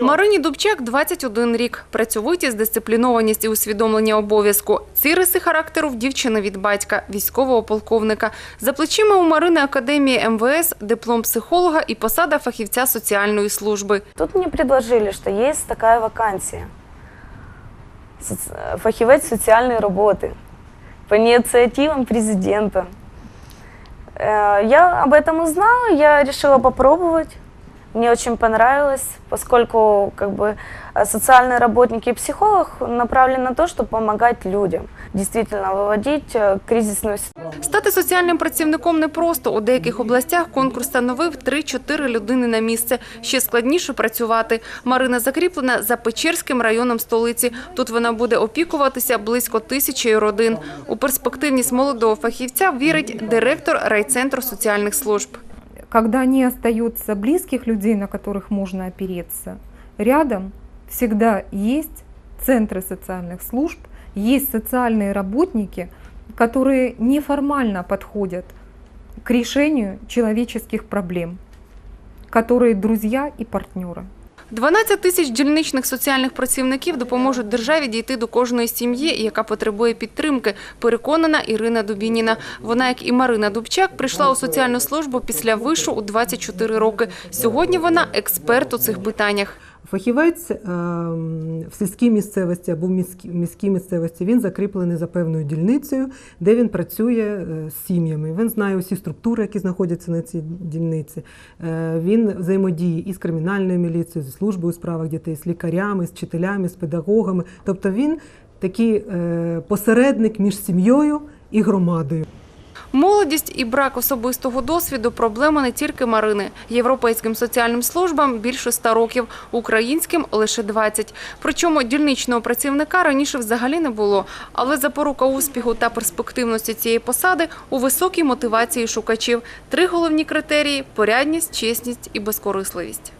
Марині Дубчак 21 рік. Працьовитість, дисциплінованість і усвідомлення обов'язку. Ці риси характеру в дівчини від батька, військового полковника. За плечима у Марини Академії МВС, диплом психолога і посада фахівця соціальної служби. Тут мне предложили, что есть такая вакансия. Соц- Фахівець соціальної роботи по инициативам президента. Э, Я об этом узнала, я решила попробовать Мне очень понравилось, поскольку как бы, э, социальные работники и психолог направлены на то, чтобы помогать людям, действительно выводить э, кризисную ситуацию. Стати соціальним працівником непросто. У деяких областях конкурс становив 3-4 людини на місце. Ще складніше працювати. Марина закріплена за Печерським районом столиці. Тут вона буде опікуватися близько тисячі родин. У перспективність молодого фахівця вірить директор райцентру соціальних служб. Когда не остается близких людей, на которых можно опереться, рядом всегда есть центры социальных служб, есть социальные работники, которые неформально подходят к решению человеческих проблем, которые друзья и партнеры. 12 тисяч дільничних соціальних працівників допоможуть державі дійти до кожної сім'ї, яка потребує підтримки, переконана Ірина Дубініна. Вона, як і Марина Дубчак, прийшла у соціальну службу після вишу у 24 роки. Сьогодні вона експерт у цих питаннях. Фахівець ем, в сільській місцевості або в міській, місцевості він закріплений за певною дільницею, де він працює е, з сім'ями. Він знає усі структури, які знаходяться на цій дільниці. Е, Він взаємодіє із кримінальною міліцією, зі службою у справах дітей, з лікарями, з вчителями, з педагогами. Тобто він такий е, посередник між сім'єю і громадою. Молодість і брак особистого досвіду – проблема не тільки Марини. Європейським соціальним службам більше 100 років, українським – лише 20. Причому дільничного працівника раніше взагалі не було. Але запорука успіху та перспективності цієї посади у високій мотивації шукачів. Три головні критерії – порядність, чесність і безкорисливість.